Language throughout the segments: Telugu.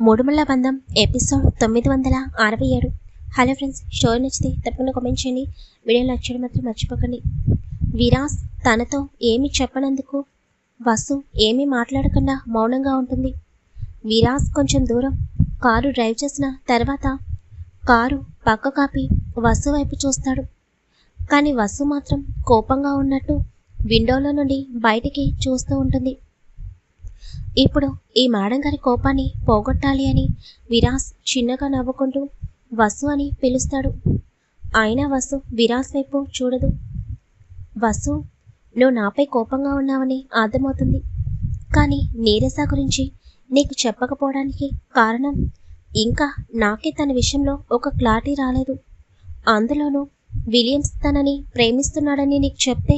మూడుమల్ల బంధం ఎపిసోడ్ తొమ్మిది వందల అరవై ఏడు. హలో ఫ్రెండ్స్ స్టోరీ నచ్చితే తప్పకుండా కామెంట్ చేయండి. వీడియో లైక్ చేయడం మాత్రం మర్చిపోకండి. విరాస్ తనతో ఏమి చెప్పనందుకు వసు ఏమీ మాట్లాడకుండా మౌనంగా ఉంటుంది. విరాస్ కొంచెం దూరం కారు డ్రైవ్ చేసిన తర్వాత కారు పక్క కాపి వసు వైపు చూస్తాడు. కానీ వసు మాత్రం కోపంగా ఉన్నట్టు విండోలో నుండి బయటికి చూస్తూ ఉంటుంది. ఇప్పుడు ఈ మేడం గారి కోపాన్ని పోగొట్టాలి అని విరాస్ చిన్నగా నవ్వుకుంటూ వసు అని పిలుస్తాడు. అయినా వసు విరాస్ వైపు చూడదు. వసు నువ్వు నాపై కోపంగా ఉన్నావని అర్థమవుతుంది. కానీ నీరస గురించి నీకు చెప్పకపోవడానికి కారణం ఇంకా నాకే తన విషయంలో ఒక క్లారిటీ రాలేదు. అందులోనూ విలియమ్స్ తనని ప్రేమిస్తున్నాడని నీకు చెప్తే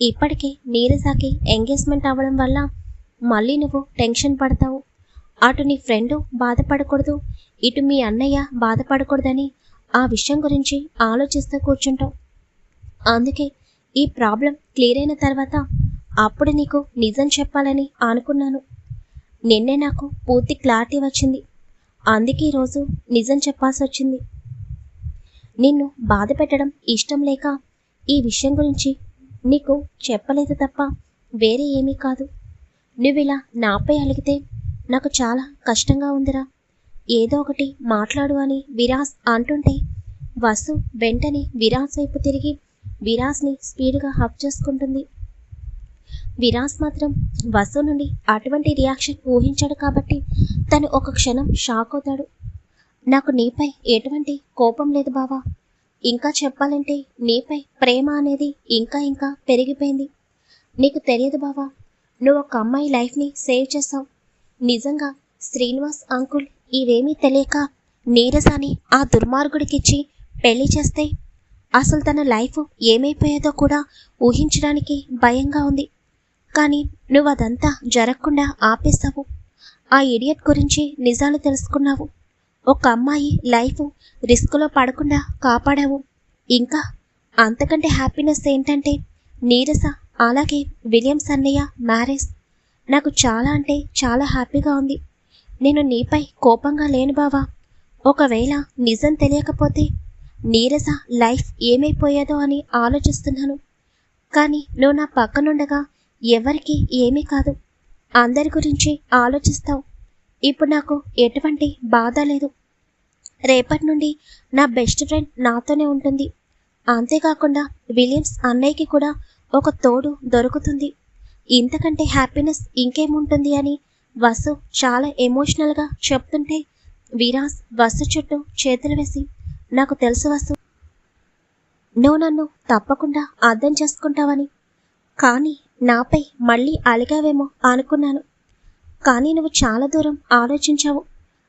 ఇప్పటికే నీరసాకి ఎంగేజ్మెంట్ అవ్వడం వల్ల మళ్ళీ నువ్వు టెన్షన్ పడతావు. అటు నీ ఫ్రెండ్ బాధపడకూడదు ఇటు మీ అన్నయ్య బాధపడకూడదని ఆ విషయం గురించి ఆలోచిస్తూ కూర్చుంటావు. అందుకే ఈ ప్రాబ్లం క్లియర్ అయిన తర్వాత అప్పుడు నీకు నిజం చెప్పాలని అనుకున్నాను. నిన్నే నాకు పూర్తి క్లారిటీ వచ్చింది. అందుకే ఈరోజు నిజం చెప్పాల్సి వచ్చింది. నిన్ను బాధ పెట్టడం ఇష్టం లేక ఈ విషయం గురించి నీకు చెప్పలేదు తప్ప వేరే ఏమీ కాదు. నువ్విలా నాపై అలిగితే నాకు చాలా కష్టంగా ఉందిరా. ఏదో ఒకటి మాట్లాడు అని విరాస్ అంటుంటే వసు వెంటనే విరాస్ వైపు తిరిగి విరాస్ని స్పీడ్గా హక్ చేసుకుంటుంది. విరాస్ మాత్రం వసు నుండి అటువంటి రియాక్షన్ ఊహించాడు కాబట్టి తను ఒక క్షణం షాక్ అవుతాడు. నాకు నీపై ఎటువంటి కోపం లేదు బావా. ఇంకా చెప్పాలంటే నీపై ప్రేమ అనేది ఇంకా ఇంకా పెరిగిపోయింది. నీకు తెలియదు బావా నువ్వు ఒక అమ్మాయి లైఫ్ని సేవ్ చేసావు నిజంగా శ్రీనివాస్ అంకుల్ ఇవేమీ తెలియక నీరసాని ఆ దుర్మార్గుడికిచ్చి పెళ్ళి చేస్తే అసలు తన లైఫ్ ఏమైపోయేదో కూడా ఊహించడానికి భయంగా ఉంది. కానీ నువ్వు అదంతా జరగకుండా ఆపేస్తావు. ఆ ఇడియట్ గురించి నిజాలు తెలుసుకున్నావు. ఒక అమ్మాయి లైఫ్ రిస్క్లో పడకుండా కాపాడావు. ఇంకా అంతకంటే హ్యాపీనెస్ ఏంటంటే నీరస అలాగే విలియమ్స్ అన్నయ్య మ్యారేజ్ నాకు చాలా అంటే చాలా హ్యాపీగా ఉంది. నేను నీపై కోపంగా లేను బావా. ఒకవేళ నిజం తెలియకపోతే నీరజ లైఫ్ ఏమైపోయేదో అని ఆలోచిస్తున్నాను. కానీ నువ్వు నా పక్కనుండగా ఎవరికి ఏమీ కాదు. అందరి గురించి ఆలోచిస్తావు. ఇప్పుడు నాకు ఎటువంటి బాధ లేదు. రేపటి నుండి నా బెస్ట్ ఫ్రెండ్ నాతోనే ఉంటుంది. అంతేకాకుండా విలియమ్స్ అన్నయ్యకి కూడా ఒక తోడు దొరుకుతుంది. ఇంతకంటే హ్యాపీనెస్ ఇంకేముంటుంది అని వసు చాలా ఎమోషనల్గా చెప్తుంటే విరాస్ వసు చుట్టూ చేతులు వేసి నాకు తెలుసు వసు నువ్వు నన్ను తప్పకుండా అర్థం చేసుకుంటావని. కానీ నాపై మళ్ళీ అలిగావేమో అనుకున్నాను. కానీ నువ్వు చాలా దూరం ఆలోచించావు.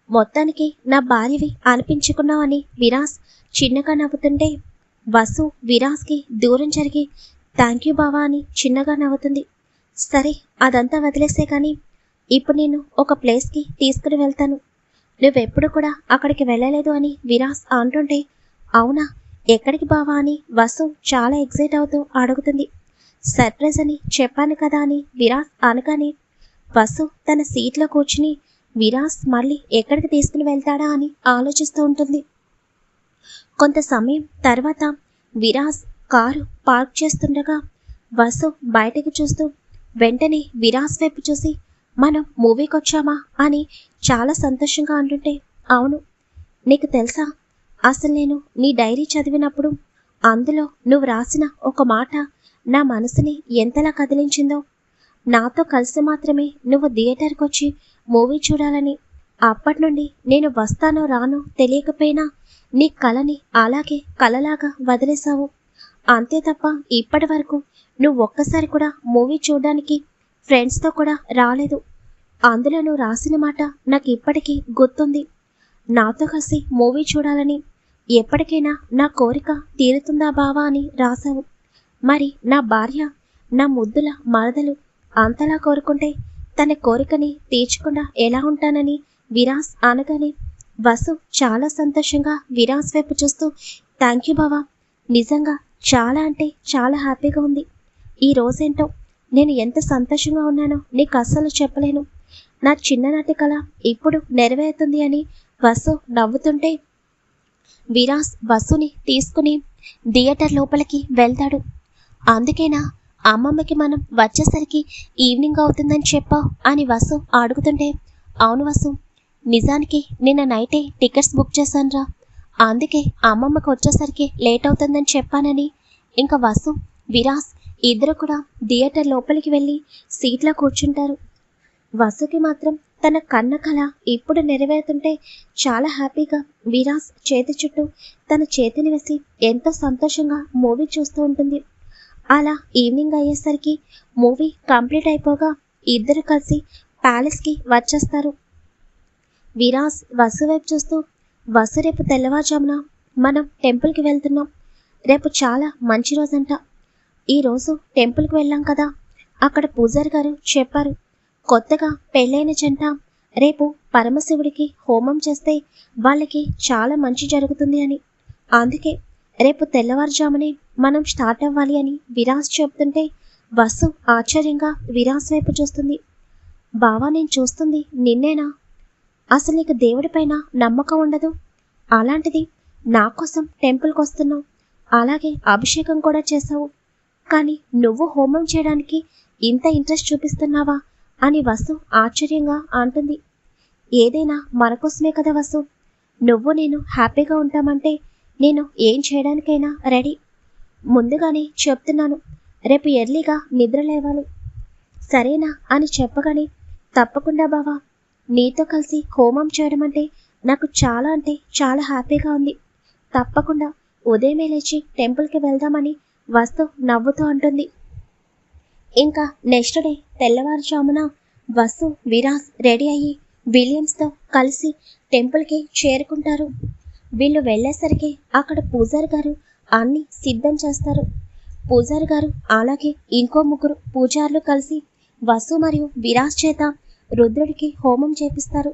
మొత్తానికి నా భార్యవి అనిపించుకున్నావని విరాస్ చిన్నగా నవ్వుతుంటే వసు విరాస్కి దూరం జరిగి థ్యాంక్ యూ బావా అని చిన్నగా నవ్వుతుంది. సరే అదంతా వదిలేసే కానీ ఇప్పుడు నేను ఒక ప్లేస్కి తీసుకుని వెళ్తాను. నువ్వెప్పుడు కూడా అక్కడికి వెళ్ళలేదు అని విరాస్ అంటుంటే అవునా ఎక్కడికి బావా అని వసు చాలా ఎగ్జైట్ అవుతూ అడుగుతుంది. సర్ప్రైజ్ అని చెప్పాను కదా అని విరాస్ అనగానే వసు తన సీట్లో కూర్చుని విరాస్ మళ్ళీ ఎక్కడికి తీసుకుని వెళ్తాడా అని ఆలోచిస్తూ ఉంటుంది. కొంత సమయం తర్వాత విరాస్ కారు పార్క్ చేస్తుండగా వసు బయటకు చూస్తూ వెంటనే విరాస్ వైపు చూసి మనం మూవీకి వచ్చామా అని చాలా సంతోషంగా అంటుంటే అవును. నీకు తెలుసా? అసలు నేను నీ డైరీ చదివినప్పుడు అందులో నువ్వు రాసిన ఒక మాట నా మనసుని ఎంతలా కదిలించిందో. నాతో కలిసి మాత్రమే నువ్వు థియేటర్కి వచ్చి మూవీ చూడాలని అప్పటి నుండి నేను వస్తానో రానో తెలియకపోయినా నీ కళని అలాగే కలలాగా వదిలేశావు. అంతే తప్ప ఇప్పటి వరకు నువ్వు ఒక్కసారి కూడా మూవీ చూడడానికి ఫ్రెండ్స్తో కూడా రాలేదు. అందులో నువ్వు రాసిన మాట నాకు ఇప్పటికీ గుర్తుంది. నాతో కలిసి మూవీ చూడాలని ఎప్పటికైనా నా కోరిక తీరుతుందా బావా అని రాశావు. మరి నా భార్య నా ముద్దుల మరదలు అంతలా కోరుకుంటే తన కోరికని తీర్చకుండా ఎలా ఉంటానని విరాస్ అనగానే వసు చాలా సంతోషంగా విరాస్ వైపు చూస్తూ థ్యాంక్ యూ బావా. నిజంగా చాలా అంటే చాలా హ్యాపీగా ఉంది. ఈ రోజేంటో? నేను ఎంత సంతోషంగా ఉన్నానో నీకు అస్సలు చెప్పలేను. నా చిన్ననాటి కళ ఇప్పుడు నెరవేరుతుంది అని వసు నవ్వుతుంటే విరాస్ వసుని తీసుకుని థియేటర్ లోపలికి వెళ్తాడు. అందుకేనా? అమ్మమ్మకి మనం వచ్చేసరికి ఈవినింగ్ అవుతుందని చెప్పావు అని వసు అడుగుతుంటే అవును వసు నిజానికి నిన్న నైటే టికెట్స్ బుక్ చేశానురా. అందుకే అమ్మమ్మకి వచ్చేసరికి లేట్ అవుతుందని చెప్పానని. ఇంకా వసు విరాస్ ఇద్దరు కూడా థియేటర్ లోపలికి వెళ్ళి సీట్లో కూర్చుంటారు. వసుకి మాత్రం తన కన్న కళ ఇప్పుడు నెరవేరుతుంటే చాలా హ్యాపీగా విరాస్ చేతి చుట్టూ తన చేతిని వేసి ఎంతో సంతోషంగా మూవీ చూస్తూ ఉంటుంది. అలా ఈవినింగ్ అయ్యేసరికి మూవీ కంప్లీట్ అయిపోగా ఇద్దరు కలిసి ప్యాలెస్కి వచ్చేస్తారు. విరాస్ వసు వైపు చూస్తూ వసు రేపు తెల్లవారుజామున మనం టెంపుల్కి వెళ్తున్నాం. రేపు చాలా మంచి రోజంట. ఈరోజు టెంపుల్కి వెళ్ళాం కదా. అక్కడ పూజారి గారు చెప్పారు కొత్తగా పెళ్ళైన జంట రేపు పరమశివుడికి హోమం చేస్తే వాళ్ళకి చాలా మంచి జరుగుతుంది అని. అందుకే రేపు తెల్లవారుజామునే మనం స్టార్ట్ అవ్వాలి అని విరాస్ చెప్తుంటే వసు ఆశ్చర్యంగా విరాస్ వైపు చూస్తుంది. బావా నేను చూస్తుంది నిన్నేనా? అసలు నీకు దేవుడిపైన నమ్మకం ఉండదు? అలాంటిది నా కోసం టెంపుల్కి వస్తున్నావు. అలాగే అభిషేకం కూడా చేసావు కానీ నువ్వు హోమం చేయడానికి ఇంత ఇంట్రెస్ట్ చూపిస్తున్నావా అని వసు ఆశ్చర్యంగా అంటుంది. ఏదైనా మనకోసమే కదా వసు? నువ్వు నేను హ్యాపీగా ఉంటామంటే నేను ఏం చేయడానికైనా రెడీ. ముందుగానే చెప్తున్నాను. రేపు ఎర్లీగా నిద్ర లేవాలి. సరేనా అని చెప్పగానే తప్పకుండా బావా నీతో కలిసి హోమం చేయడం అంటే నాకు చాలా అంటే చాలా హ్యాపీగా ఉంది. తప్పకుండా ఉదయమే లేచి టెంపుల్కి వెళ్దామని వస్తు నవ్వుతూ అంటుంది. ఇంకా నెక్స్ట్ డే తెల్లవారుజామున వసు విరాస్ రెడీ అయ్యి విలియమ్స్తో కలిసి టెంపుల్కి చేరుకుంటారు. వీళ్ళు వెళ్ళేసరికి అక్కడ పూజారి గారు అన్ని సిద్ధం చేస్తారు. పూజారి గారు అలాగే ఇంకో ముగ్గురు పూజారులు కలిసి వసు మరియు విరాస్ చేత రుద్రుడికి హోమం చేపిస్తారు.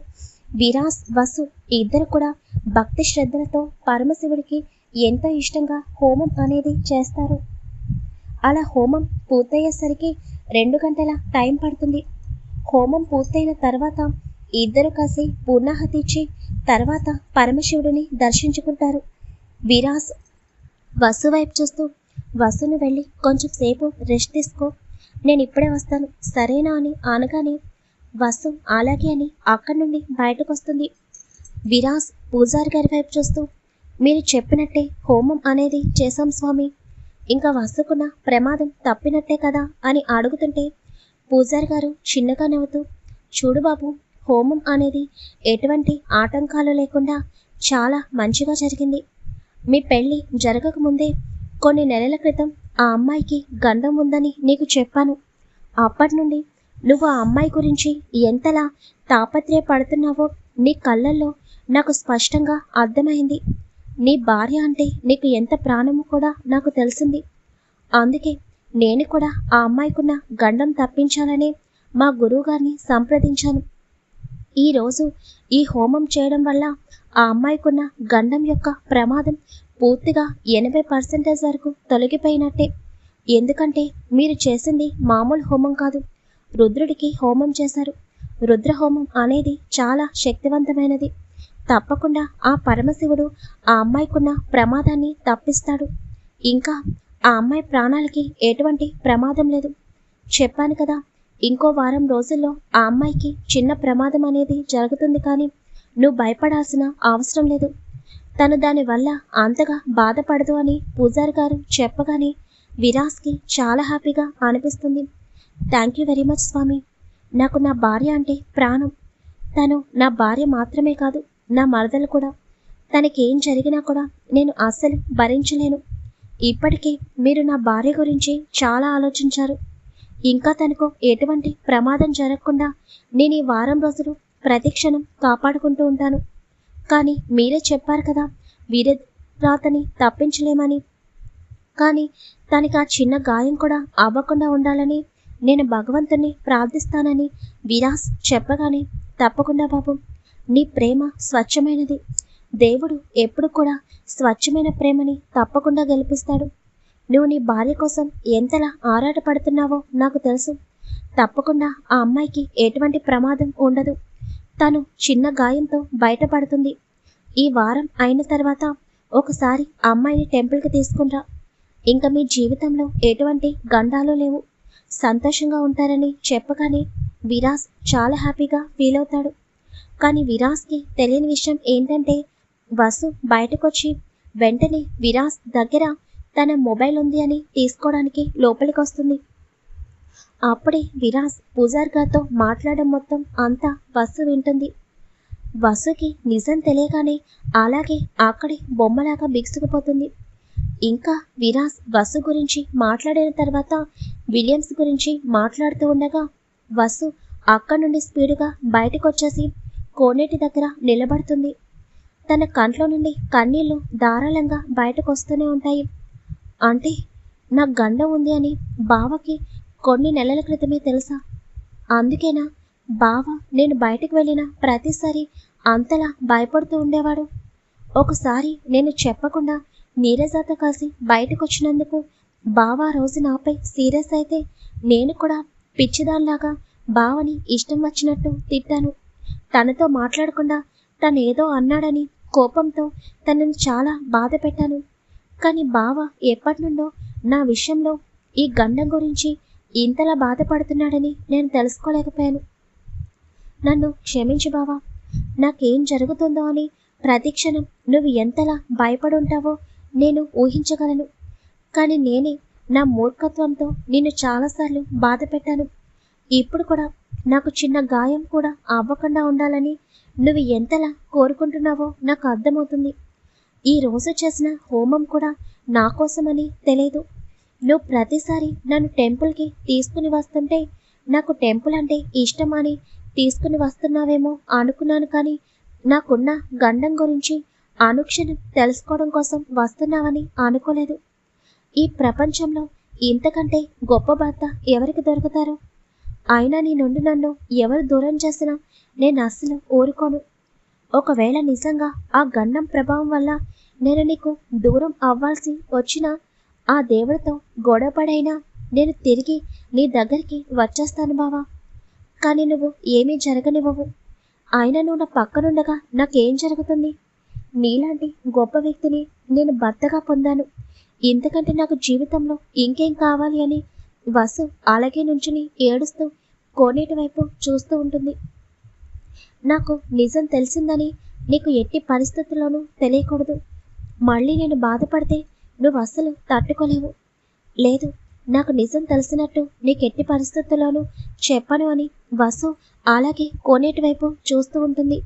విరాస్ వసు ఇద్దరు కూడా భక్తి శ్రద్ధలతో పరమశివుడికి ఎంతో ఇష్టంగా హోమం అనేది చేస్తారు? అలా హోమం పూర్తయ్యేసరికి రెండు గంటల టైం పడుతుంది. హోమం పూర్తయిన తర్వాత ఇద్దరు కలిసి పూర్ణాహతి ఇచ్చి తర్వాత పరమశివుడిని దర్శించుకుంటారు. విరాస్ వసు వైపు చూస్తూ వసును వెళ్ళి కొంచెం సేపు రెస్ట్ తీసుకో. నేను ఇప్పుడే వస్తాను. సరేనా అని అనగానే వసు అలాగే అని అక్కడి నుండి బయటకు వస్తుంది విరాస్ పూజారి గారి వైపు చూస్తూ మీరు చెప్పినట్టే హోమం అనేది చేశాం స్వామి. ఇంకా వసుకున్న ప్రమాదం తప్పినట్టే కదా అని అడుగుతుంటే పూజారి గారు చిన్నగా నవ్వుతూ చూడు బాబు హోమం అనేది ఎటువంటి ఆటంకాలు లేకుండా చాలా మంచిగా జరిగింది. మీ పెళ్ళి జరగకముందే కొన్ని నెలల క్రితం ఆ అమ్మాయికి గంధం ఉందని నీకు చెప్పాను. అప్పటి నుండి నువ్వు ఆ అమ్మాయి గురించి ఎంతలా తాపత్రయపడుతున్నావో నీ కళ్ళల్లో నాకు స్పష్టంగా అర్థమైంది. నీ భార్య అంటే నీకు ఎంత ప్రాణము కూడా నాకు తెలిసింది. అందుకే నేను కూడా ఆ అమ్మాయికున్న గండం తప్పించాలని మా గురువుగారిని సంప్రదించాను. ఈరోజు ఈ హోమం చేయడం వల్ల ఆ అమ్మాయికున్న గండం యొక్క ప్రమాదం పూర్తిగా ఎనభై పర్సెంటేజ్ వరకు తొలగిపోయినట్టే. ఎందుకంటే మీరు చేసింది మామూలు హోమం కాదు. రుద్రుడికి హోమం చేశారు. రుద్ర హోమం అనేది చాలా శక్తివంతమైనది. తప్పకుండా ఆ పరమశివుడు ఆ అమ్మాయికున్న ప్రమాదాన్ని తప్పిస్తాడు. ఇంకా ఆ అమ్మాయి ప్రాణాలకి ఎటువంటి ప్రమాదం లేదు. చెప్పాను కదా ఇంకో వారం రోజుల్లో ఆ అమ్మాయికి చిన్న ప్రమాదం అనేది జరుగుతుంది కానీ నువ్వు భయపడాల్సిన అవసరం లేదు. తను దానివల్ల అంతగా బాధపడదు అని పూజారి గారు చెప్పగానే విరాస్కి చాలా హ్యాపీగా అనిపిస్తుంది. థ్యాంక్ యూ వెరీ మచ్ స్వామి. నాకు నా భార్య అంటే ప్రాణం. తను నా భార్య మాత్రమే కాదు నా మరదలు కూడా. తనకేం జరిగినా కూడా నేను అస్సలు భరించలేను. ఇప్పటికే మీరు నా భార్య గురించి చాలా ఆలోచించారు. ఇంకా తనకు ఎటువంటి ప్రమాదం జరగకుండా నేను ఈ వారం రోజులు ప్రతిక్షణం కాపాడుకుంటూ ఉంటాను. కానీ మీరే చెప్పారు కదా వీరరాతని తప్పించలేమని. కానీ తనకి ఆ చిన్న గాయం కూడా అవ్వకుండా ఉండాలని నేను భగవంతుని ప్రార్థిస్తానని విరాస్ చెప్పగానే తప్పకుండా బాబు నీ ప్రేమ స్వచ్ఛమైనది. దేవుడు ఎప్పుడు కూడా స్వచ్ఛమైన ప్రేమని తప్పకుండా గెలిపిస్తాడు. నువ్వు నీ భార్య కోసం ఎంతలా ఆరాటపడుతున్నావో నాకు తెలుసు. తప్పకుండా ఆ అమ్మాయికి ఎటువంటి ప్రమాదం ఉండదు. తను చిన్న గాయంతో బయటపడుతుంది. ఈ వారం అయిన తర్వాత ఒకసారి అమ్మాయిని టెంపుల్కి తీసుకుంటా ఇంకా మీ జీవితంలో ఎటువంటి గండాలు లేవు. సంతోషంగా ఉంటారని చెప్పగానే విరాస్ చాలా హ్యాపీగా ఫీల్ అవుతాడు. కానీ విరాస్కి తెలియని విషయం ఏంటంటే వసు బయటకొచ్చి వెంటనే విరాస్ దగ్గర తన మొబైల్ ఉంది అని తీసుకోవడానికి లోపలికి వస్తుంది అప్పుడే విరాస్ పూజార్ గారితో మాట్లాడడం మొత్తం అంతా వసు వింటుంది. వసుకి నిజం తెలియగానే అలాగే అక్కడే బొమ్మలాగా బిగుసుకుపోతుంది. ఇంకా విరాస్ వసు గురించి మాట్లాడిన తర్వాత విలియమ్స్ గురించి మాట్లాడుతూ ఉండగా వసు అక్కడి నుండి స్పీడుగా బయటకు వచ్చేసి కోనేటి దగ్గర నిలబడుతుంది. తన కంట్లో నుండి కన్నీళ్ళు ధారాళంగా బయటకు వస్తూనే ఉంటాయి. అంటే నా గండం ఉంది అని బావకి కొన్ని నెలల క్రితమే తెలుసా? అందుకేనా బావ నేను బయటకు వెళ్ళిన ప్రతిసారి అంతలా భయపడుతూ ఉండేవాడు? ఒకసారి నేను చెప్పకుండా నీరజాతో కలిసి బయటకు వచ్చినందుకు బావ ఆ రోజు నాపై సీరియస్ అయితే నేను కూడా పిచ్చిదాన్లాగా బావని ఇష్టం వచ్చినట్టు తిట్టాను. తనతో మాట్లాడకుండా తనేదో అన్నాడని కోపంతో తనను చాలా బాధ పెట్టాను. కానీ బావ ఎప్పటి నుండో నా విషయంలో ఈ గండం గురించి ఇంతలా బాధపడుతున్నాడని నేను తెలుసుకోలేకపోయాను. నన్ను క్షమించు బావా నాకేం జరుగుతుందో అని ప్రతిక్షణం నువ్వు ఎంతలా భయపడుంటావో నేను ఊహించగలను. కానీ నేనే నా మూర్ఖత్వంతో నిన్ను చాలాసార్లు బాధ పెట్టాను ఇప్పుడు కూడా నాకు చిన్న గాయం కూడా అవ్వకుండా ఉండాలని నువ్వు ఎంతలా కోరుకుంటున్నావో నాకు అర్థమవుతుంది. ఈ రోజు చేసిన హోమం కూడా నా కోసమని తెలియదు. నువ్వు ప్రతిసారి నన్ను టెంపుల్కి తీసుకుని వస్తుంటే నాకు టెంపుల్ అంటే ఇష్టమని తీసుకుని వస్తున్నావేమో అనుకున్నాను కానీ నాకున్న గండం గురించి అనుక్షణం తెలుసుకోవడం కోసం వస్తున్నావని అనుకోలేదు. ఈ ప్రపంచంలో ఇంతకంటే గొప్ప భర్త ఎవరికి దొరుకుతారు? అయినా నీ నుండి నన్ను ఎవరు దూరం చేసినా నేను అస్సలు ఊరుకోను. ఒకవేళ నిజంగా ఆ గండం ప్రభావం వల్ల నేను నీకు దూరం అవ్వాల్సి వచ్చినా ఆ దేవుడితో గొడవపడైనా నేను తిరిగి నీ దగ్గరికి వచ్చేస్తాను బావా. కానీ నువ్వు ఏమీ జరగనివ్వవు. ఆయన నువ్వు నా పక్కనుండగా నాకేం జరుగుతుంది? నీలాంటి గొప్ప వ్యక్తిని నేను భర్తగా పొందాను. ఇంతకంటే నాకు జీవితంలో ఇంకేం కావాలి అని వసు అలాగే నుంచుని ఏడుస్తూ కోనేటి వైపు చూస్తూ ఉంటుంది. నాకు నిజం తెలిసిందని నీకు ఎట్టి పరిస్థితుల్లోనూ తెలియకూడదు. మళ్ళీ నేను బాధపడితే నువ్వు అస్సలు తట్టుకోలేవు. లేదు నాకు నిజం తెలిసినట్టు నీకు ఎట్టి పరిస్థితుల్లోనూ చెప్పను అని వసు అలాగే కోనేటి వైపు చూస్తూ ఉంటుంది.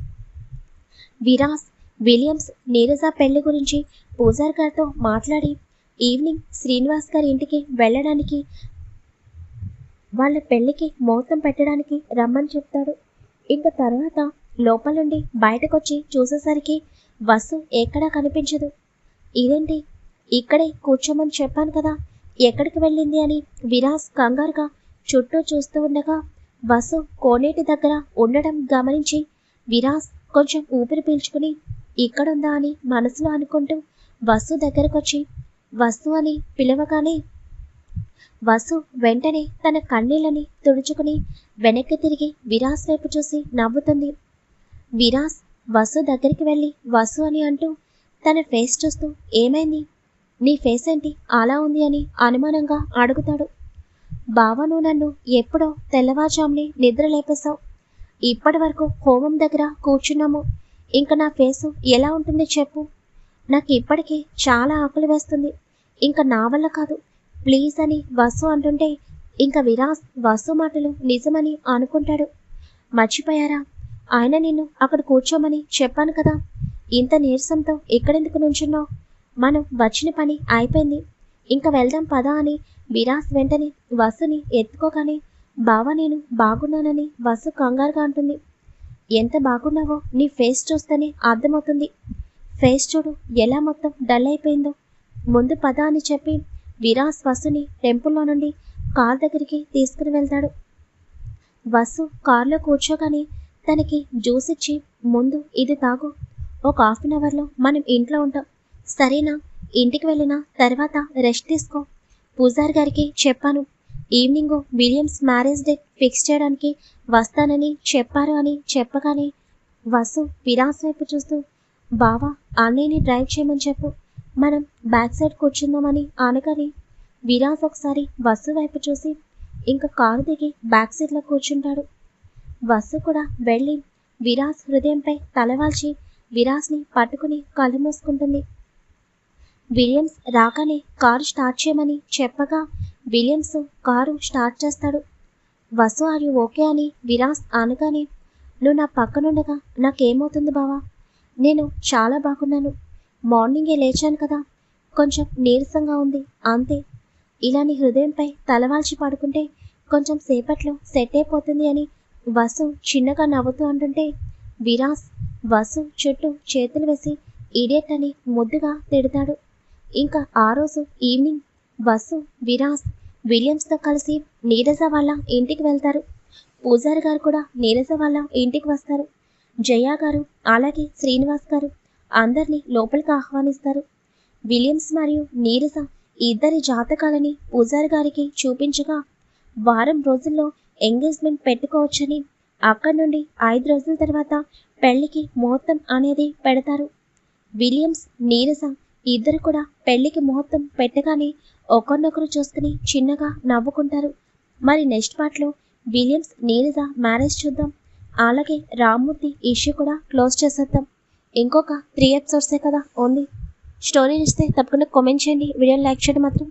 విరాస్ విలియమ్స్ నీరజ పెళ్ళి గురించి పూజార్ గారితో మాట్లాడి ఈవినింగ్ శ్రీనివాస్ గారి ఇంటికి వెళ్ళడానికి వాళ్ళ పెళ్ళికి ముహూర్తం పెట్టడానికి రమ్మని చెప్తాడు. ఇంకా తర్వాత లోపల నుండి బయటకొచ్చి చూసేసరికి వసు ఎక్కడా కనిపించదు. ఇదేంటి? ఇక్కడే కూర్చోమని చెప్పాను కదా ఎక్కడికి వెళ్ళింది అని విరాస్ కంగారుగా చుట్టూ చూస్తూ ఉండగా వసు కోనేటి దగ్గర ఉండడం గమనించి విరాస్ కొంచెం ఊపిరి పీల్చుకుని ఇక్కడుందా అని మనసులో అనుకుంటూ వసు దగ్గరకొచ్చి వసు అని పిలవగానే వసు వెంటనే తన కన్నీళ్ళని తుడుచుకుని వెనక్కి తిరిగి విరాస్ వైపు చూసి నవ్వుతుంది. విరాస్ వసు దగ్గరికి వెళ్ళి వసు అని అంటూ తన ఫేస్ చూస్తూ ఏమైంది? నీ ఫేస్ ఏంటి? అలా ఉంది అని అనుమానంగా అడుగుతాడు. బావ నువ్వు నన్ను ఎప్పుడో తెల్లవారుజాముని నిద్ర లేపేశావు. ఇప్పటి వరకు హోమం దగ్గర కూర్చున్నాము. ఇంకా నా ఫేసు ఎలా ఉంటుంది చెప్పు. నాకు ఇప్పటికీ చాలా ఆకలి వేస్తుంది. ఇంకా నా వల్ల కాదు. ప్లీజ్ అని వసు అంటుంటే ఇంకా విరాస్ వసు మాటలు నిజమని అనుకుంటాడు. మర్చిపోయారా? ఆయన నిన్ను అక్కడ కూర్చోమని చెప్పాను కదా. ఇంత నీరసంతో ఎక్కడెందుకు నుంచున్నావు? మనం వచ్చిన పని అయిపోయింది. ఇంకా వెళ్దాం పదా అని విరాస్ వెంటనే వసుని ఎత్తుకోగానే బావ నేను బాగున్నానని వసు కంగారుగా అంటుంది. ఎంత బాగున్నావో నీ ఫేస్ చూస్తేనే అర్థమవుతుంది. ఫేస్ చూడు ఎలా మొత్తం డల్ అయిపోయిందో. ముందు పద అని చెప్పి విరాస్ వసుని టెంపుల్లో నుండి కార్ దగ్గరికి తీసుకుని వెళ్తాడు. వసు కారులో కూర్చోగానే తనకి జ్యూస్ ఇచ్చి ముందు ఇది తాగు. ఒక హాఫ్ అన్ అవర్లో మనం ఇంట్లో ఉంటాం. సరేనా? ఇంటికి వెళ్ళిన తర్వాత రెస్ట్ తీసుకో. పూజారి గారికి చెప్పాను. Evening Williams marriage day fix చేయడానికి వస్తానని చెప్పారు అని చెప్పగానే వసు విరాస్ వైపు చూస్తూ బావా అన్నయ్యని డ్రైవ్ చేయమని చెప్పు. మనం బ్యాక్ సైడ్ కూర్చుందామని అనగానే విరాస్ ఒకసారి వసు వైపు చూసి ఇంకా కారు దిగి బ్యాక్ సీట్లో కూర్చుంటాడు. వసు కూడా వెళ్ళి విరాస్ హృదయంపై తలవాల్చి విరాస్ని పట్టుకుని కళ్ళు మూసుకుంటుంది. విలియమ్స్ రాగానే కారు స్టార్ట్ చేయమని చెప్పగా విలియమ్స్ కారు స్టార్ట్ చేస్తాడు. వసు ఆర్ ఓకే అని విరాస్ అనగానే నువ్వు నా పక్కనుండగా నాకేమవుతుంది బావా? నేను చాలా బాగున్నాను. మార్నింగే లేచాను కదా. కొంచెం నీరసంగా ఉంది అంతే. ఇలా నీ హృదయంపై తలవాల్చి పడుకుంటే కొంచెం సేపట్లో సెట్ అయిపోతుంది అని వసు చిన్నగా నవ్వుతూ అంటుంటే విరాస్ వసు చుట్టూ చేతులు వేసి ఇడియట్ అని ముద్దుగా తిడతాడు. ఇంకా ఆ రోజు ఈవినింగ్ వసు విరాస్ విలియమ్స్తో కలిసి నీరజ వాళ్ళ ఇంటికి వెళ్తారు. పూజారి గారు కూడా నీరజ వాళ్ళ ఇంటికి వస్తారు. జయ గారు అలాగే శ్రీనివాస్ గారు అందరినీ లోపలికి ఆహ్వానిస్తారు. విలియమ్స్ మరియు నీరజ ఇద్దరి జాతకాలని పూజారి గారికి చూపించగా వారం రోజుల్లో ఎంగేజ్మెంట్ పెట్టుకోవచ్చని అక్కడి నుండి ఐదు రోజుల తర్వాత పెళ్ళికి ముహూర్తం అనేది పెడతారు. విలియమ్స్ నీరజ ఇద్దరు కూడా పెళ్ళికి ముహూర్తం పెట్టగానే ఒకరినొకరు చూసుకుని చిన్నగా నవ్వుకుంటారు. మరి నెక్స్ట్ పార్ట్లో విలియమ్స్ నీరజ మ్యారేజ్ చూద్దాం. అలాగే రామ్మూర్తి ఇష్యూ కూడా క్లోజ్ చేసేద్దాం. ఇంకొక త్రీ ఎపిసోడ్సే కదా ఉంది. స్టోరీ ఇస్తే తప్పకుండా కామెంట్ చేయండి. వీడియో లైక్ చేయడం మాత్రం.